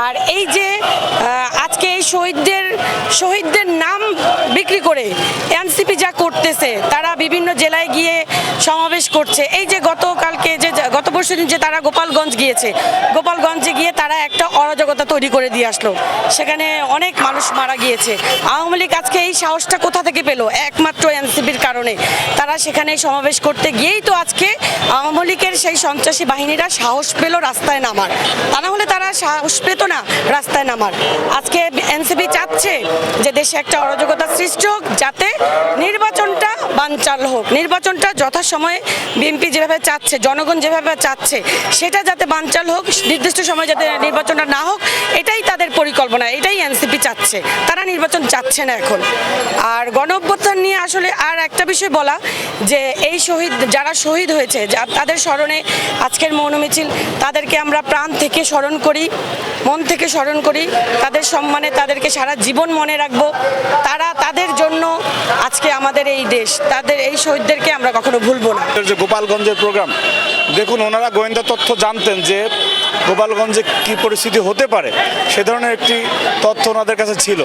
আর এই যে শহীদদের শহীদদের নাম বিক্রি করে এনসিপি যা করতেছে, তারা বিভিন্ন জেলায় গিয়ে সমাবেশ করছে। এই যে গতকালকে যে, গত পরশু দিন যে তারা গোপালগঞ্জ গিয়েছে, গোপালগঞ্জে গিয়ে তারা একটা অরাজকতা তৈরি করে দিয়ে আসলো। সেখানে অনেক মানুষ মারা গিয়েছে। আওয়ামী লীগ আজকে এই সাহসটা কোথা থেকে পেল? একমাত্র এনসিপির কারণে। তারা সেখানে সমাবেশ করতে গিয়েই তো আজকে আওয়ামী লীগের সেই সন্ত্রাসী বাহিনীরা সাহস পেল রাস্তায় নামার। তা না হলে তারা সাহস পেত না রাস্তায় নামার। আজকে এনসিপি চাচ্ছে যে দেশে একটা অরাজকতা সৃষ্টি হোক যাতে নির্বাচনটা বানচাল হোক। নির্বাচনটা যথাসময়ে বিএনপি যেভাবে চাচ্ছে, জনগণ যেভাবে চাচ্ছে, সেটা যাতে বানচাল হোক, নির্দিষ্ট সময় যাতে নির্বাচনটা না হোক, এটাই তাদের পরিকল্পনা, এটাই এনসিপি চাচ্ছে। তারা নির্বাচন চাচ্ছে না এখন। আর গণ নিয়ে আসলে আর একটা বিষয় বলা, যে এই শহীদ, যারা শহীদ হয়েছে, যা তাদের স্মরণে আজকের মৌন মিছিল, তাদেরকে আমরা প্রাণ থেকে স্মরণ করি, মন থেকে স্মরণ করি, তাদের সম্মানে তাদেরকে সারা জীবন মনে রাখব। তারা তাদের জন্য আজকে আমাদের এই দেশ। তাদের এই শহীদদেরকে আমরা কখনো ভুলবো না। যে গোপালগঞ্জের প্রোগ্রাম দেখুন ওনারা গোয়েন্দা তথ্য জানতেন যে গোপালগঞ্জে কি পরিস্থিতি হতে পারে, সে ধরনের একটি তথ্য ওনাদের কাছে ছিল।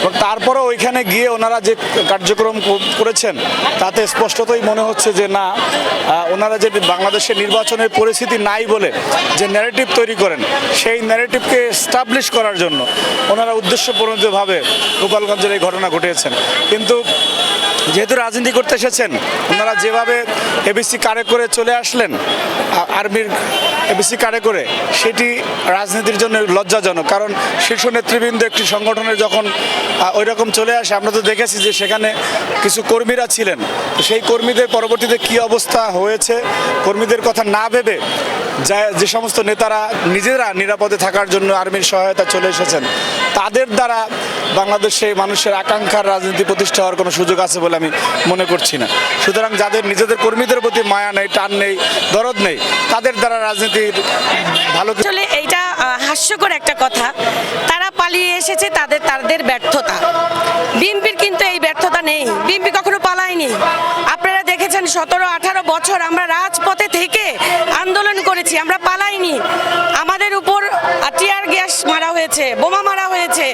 এবং তারপরে ওইখানে গিয়ে ওনারা যে কার্যক্রম করেছেন, তাতে স্পষ্টতই মনে হচ্ছে যে না ওনারা যে বাংলাদেশের নির্বাচনের পরিস্থিতি নাই বলে যে ন্যারেটিভ তৈরি করেন, সেই ন্যারেটিভকে এস্টাবলিশ করার জন্য ওনারা উদ্দেশ্যপ্রণোদিতভাবে গোপালগঞ্জের এই ঘটনা ঘটিয়েছেন। কিন্তু যেহেতু রাজনীতি করতে এসেছেন, ওনারা যেভাবে এবিসি কারে করে চলে আসলেন আর্মির এবিসি কারে করে, সেটি রাজনীতির জন্য লজ্জাজনক। কারণ শীর্ষ নেতৃবৃন্দ একটি সংগঠনের যখন ওই রকম চলে আসে, আমরা তো দেখেছি যে সেখানে কিছু কর্মীরা ছিলেন। সেই কর্মীদের পরবর্তীতে কি অবস্থা হয়েছে, কর্মীদের কথা না ভেবে যা সমস্ত নেতারা নিজেরা নিরাপদে থাকার জন্য আর্মির সহায়তা চলে এসেছেন, তাদের দ্বারা বাংলাদেশে মানুষের আকাঙ্ক্ষার রাজনীতি প্রতিষ্ঠা হওয়ার কোনো সুযোগ আছে বলে আমি মনে করছি না। সুতরাং যাদের নিজেদের কর্মীদের প্রতি মায়া নেই, টান নেই, দরদ নেই, তাদের দ্বারা রাজনীতির ভালো আসলে এইটা হাস্যকর একটা কথা। তারা পালিয়ে এসেছে, তাদের তাদের ব্যর্থতা। বিএনপির কিন্তু এই ব্যর্থতা নেই। বিএনপি কখনো পালায়নি। আপনারা দেখেছেন, সতেরো আঠারো বছর আমরা রাজপথে থেকে আন্দোলন আমরা পালাইনি। আমাদের উপর টিয়ার গ্যাস মারা হয়েছে, বোমা মারা হয়েছে,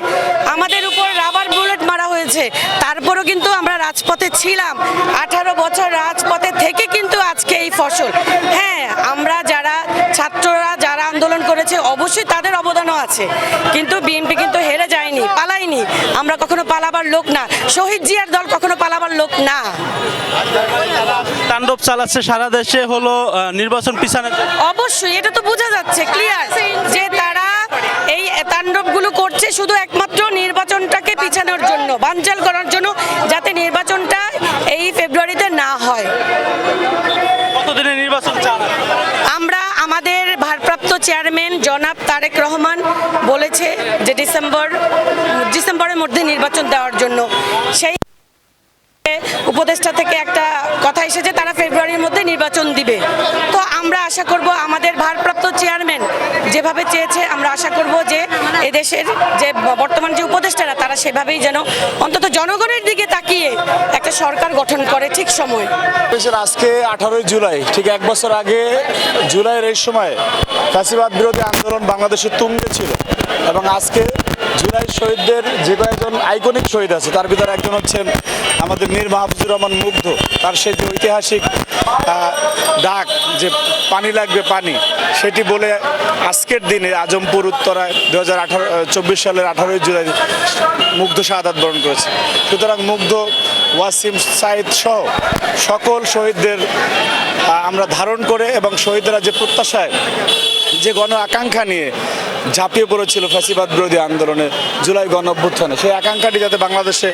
আমাদের উপর রাবার বুলেট মারা হয়েছে। তারপরও কিন্তু আমরা রাজপথে ছিলাম। আঠারো বছর রাজপথে থেকে কিন্তু আজকে এই ফসল। হ্যাঁ অবশ্যই তাদের অবদানও আছে। কিন্তু বিএনপি কিন্তু হেরে যায়নি পালায়নি। আমরা কখনো পালাবার লোক না। শহীদ জিয়ার দল কখনো পালাবার লোক না। তাণ্ডব চালাচ্ছে সারা দেশে হলো নির্বাচন জন্য। অবশ্যই এটা তো বোঝা যাচ্ছে ক্লিয়ার যে তারা এই তাণ্ডবগুলো করছে শুধু একমাত্র নির্বাচনটাকে পিছানোর জন্য বানচাল করার জন্য যাতে নির্বাচনটা এই ফেব্রুয়ারিতে না হয়। কতদিনে নির্বাচন চান? আমরা আমাদের ভারপ্রাপ্ত চেয়ারম্যান জনাব তারেক রহমান বলেছে যে ডিসেম্বর, ডিসেম্বরের মধ্যে নির্বাচন দেওয়ার জন্য। সেই উপদেষ্টা থেকে একটা কথা এসেছে, তারা ফেব্রুয়ারির মধ্যে নির্বাচন দিবে। তো আমরা আশা করব আমাদের ভারপ্রাপ্ত চেয়ারম্যান যেভাবে চেয়েছে, আমরা আশা করব যে এদেশের যে বর্তমান যে উপদেষ্টারা, তারা সেভাবেই যেন অন্তত জনগণের দিকে তাকিয়ে একটা সরকার গঠন করে ঠিক সময়। আজকে আঠারোই জুলাই, ঠিক এক বছর আগে জুলাইয়ের এই সময় ফাঁসিবাদ বিরোধী আন্দোলন বাংলাদেশের তুঙ্গে ছিল এবং আজকে জুলাই শহীদদের যে কয়েকজন আইকনিক শহীদ আছে, তার ভিতরে একজন হচ্ছেন আমাদের মীর মাহফুজুর রহমান মুগ্ধ। তার সেই যে ঐতিহাসিক ডাক, যে পানি লাগবে পানি, সেটি বলে আজকের দিনে আজমপুর উত্তরায় দু হাজার আঠারো চব্বিশ সালের আঠারোই জুলাই মুগ্ধ শাহাদাত বরণ করেছে। সুতরাং মুগ্ধ, ওয়াসিম, সাইদ সহ সকল শহীদদের আমরা ধারণ করে এবং শহীদরা যে প্রত্যাশায়, যে গণ আকাঙ্ক্ষা নিয়ে ঝাঁপিয়ে পড়েছিল ফ্যাসিবাদ বিরোধী আন্দোলনে জুলাই গণ অভ্যুত্থানে সেই আকাঙ্ক্ষাটি যাতে বাংলাদেশে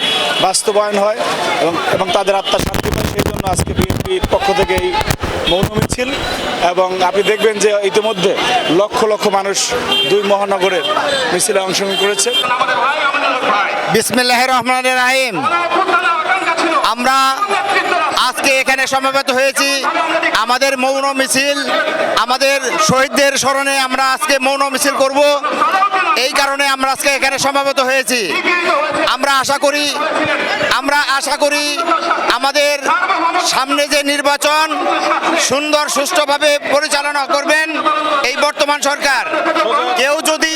বাস্তবায়ন হয় এবং এবং তাদের আত্মা শান্তি পায় সেই জন্য আজকে বিএনপির পক্ষ থেকে এই মৌন মিছিল। এবং আপনি দেখবেন যে ইতিমধ্যে লক্ষ লক্ষ মানুষ দুই মহানগরের মিছিলে অংশগ্রহণ করেছে। বিসমিল্লাহ রহমান রাহিম। আমরা আজকে এখানে সমবেত হয়েছি। আমাদের মৌন মিছিল, আমাদের শহীদদের স্মরণে আমরা আজকে মৌন মিছিল করব। এই কারণে আমরা আজকে এখানে সমাবেত হয়েছি। আমরা আশা করি, আমরা আশা করি আমাদের সামনে যে নির্বাচন সুন্দর, সুষ্ঠুভাবে পরিচালনা করবেন এই বর্তমান সরকার। কেউ যদি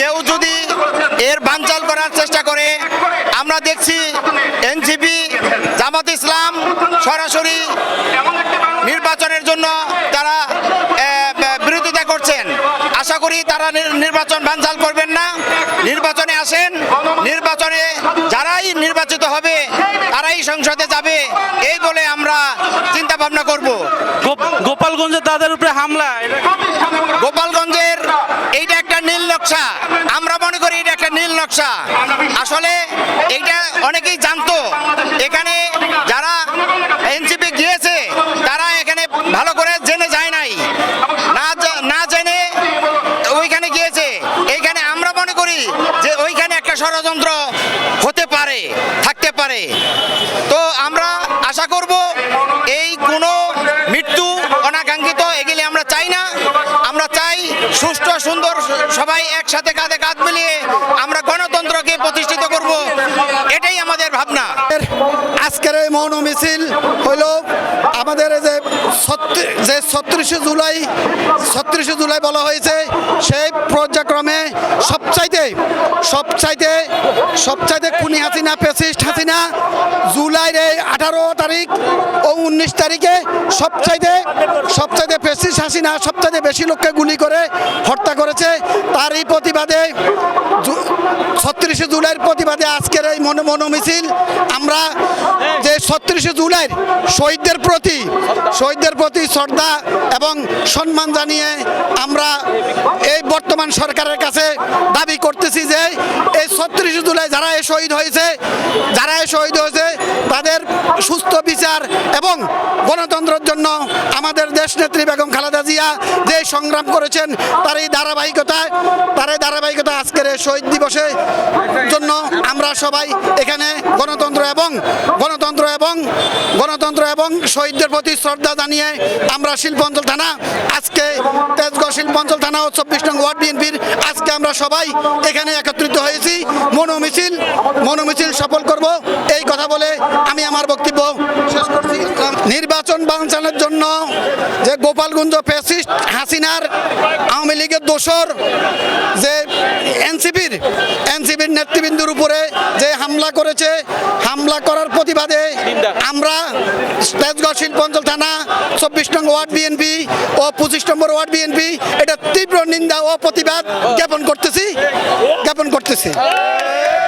কেউ যদি এর বানচাল করার চেষ্টা করে আমরা দেখছি এনজিপি জামাত ইসলাম সরাসরি নির্বাচনের জন্য তারা বিরোধিতা করছেন। আশা করি তারা নির্বাচন ভ্যানজাল করবেন না। নির্বাচনে আসেন। নির্বাচনে যারাই নির্বাচিত হবে তারাই সংসদে যাবে। এই বলে আমরা চিন্তা ভাবনা করব গোপালগঞ্জে তাদের উপরে হামলা। গোপালগঞ্জের এইটা একটা নীল নকশা। আমরা করি এটা একটা নীল নকশা। আসলে এইটা অনেকেই জানতো। এখানে যারা এনসিপি গিয়েছে, তারা এখানে ভালো করে জেনে যায় নাই। না জেনে ওইখানে গিয়েছে। এইখানে আমরা মনে করি যে ওইখানে একটা ষড়যন্ত্র হতে পারে, থাকতে পারে। তো আমরা আশা করব এই কোনো মৃত্যু অনাকাঙ্ক্ষিত এগুলি আমরা চাই না। আমরা চাই সুন্দর সবাই একসাথে কাঁধে কাঁধ মিলিয়ে আমরা গণতন্ত্রকে প্রতিষ্ঠিত করব। এটাই আমাদের ভাবনা। আজকের এই মৌন মিছিল হইল আমাদের যে যে ছত্রিশে জুলাই ছত্রিশে জুলাই বলা হয়েছে, সেই পর্যায়ক্রমে সবচাইতে সবচাইতে সবচাইতে খুনি হাসিনা পেসিস্ট হাসিনা জুলাইয়ের এই আঠারো তারিখ ও উনিশ তারিখে সবচাইতে সবচাইতে পেসিস্ট হাসিনা সবচাইতে বেশি লোককে গুলি করে হত্যা করেছে। তারই প্রতিবাদে ছত্রিশে জুলাইয়ের প্রতিবাদে আজকের এই মন মন মিছিল আমরা যে ছত্রিশে জুলাইয়ের শহীদদের প্রতি শহীদদের প্রতি শ্রদ্ধা এবং সম্মান জানিয়ে আমরা এই বর্তমান সরকারের কাছে দাবি করতেছি যে এই ছত্রিশে জুলাই যারা শহীদ হয়েছে, যারা শহীদ হয়েছে তাদের সুস্থ বিচার এবং গণতন্ত্রের জন্য আমাদের দেশ নেত্রী বেগম খালেদা জিয়া যে সংগ্রাম করেছেন, তার এই ধারাবাহিকতায়, তার এই ধারাবাহিকতা আজকের শহীদ দিবসে জন্য আমরা সবাই এখানে গণতন্ত্র এবং গণতন্ত্র এবং গণতন্ত্র এবং শহীদদের প্রতি শ্রদ্ধা জানিয়ে আমরা শিল্পাঞ্চল থানা, আজকে তেজগাঁও শিল্পাঞ্চল থানা ও চব্বিশ নং ওয়ার্ড বিএনপির আজকে আমরা সবাই এখানে একত্রিত হয়েছি। মনোমিছিল মনোমিছিল সফল করব, এই কথা বলে আমি আমার বক্তব্য নির্বাচন বাঞ্চানোর জন্য যে গোপালগঞ্জ ফ্যাসিস্ট হাসিনার আওয়ামী লীগের দোসর যে এনসিপির এনসিপির নেতৃবৃন্দুর উপরে যে হামলা করেছে, হামলা করার প্রতিবাদে আমরা তেজগাঁও শিল্পাঞ্চল থানা চব্বিশ নম্বর ওয়ার্ড বিএনপি ও পঁচিশ নম্বর ওয়ার্ড বিএনপি এটা তীব্র নিন্দা ও প্রতিবাদ জ্ঞাপন করতেছি জ্ঞাপন করতেছি।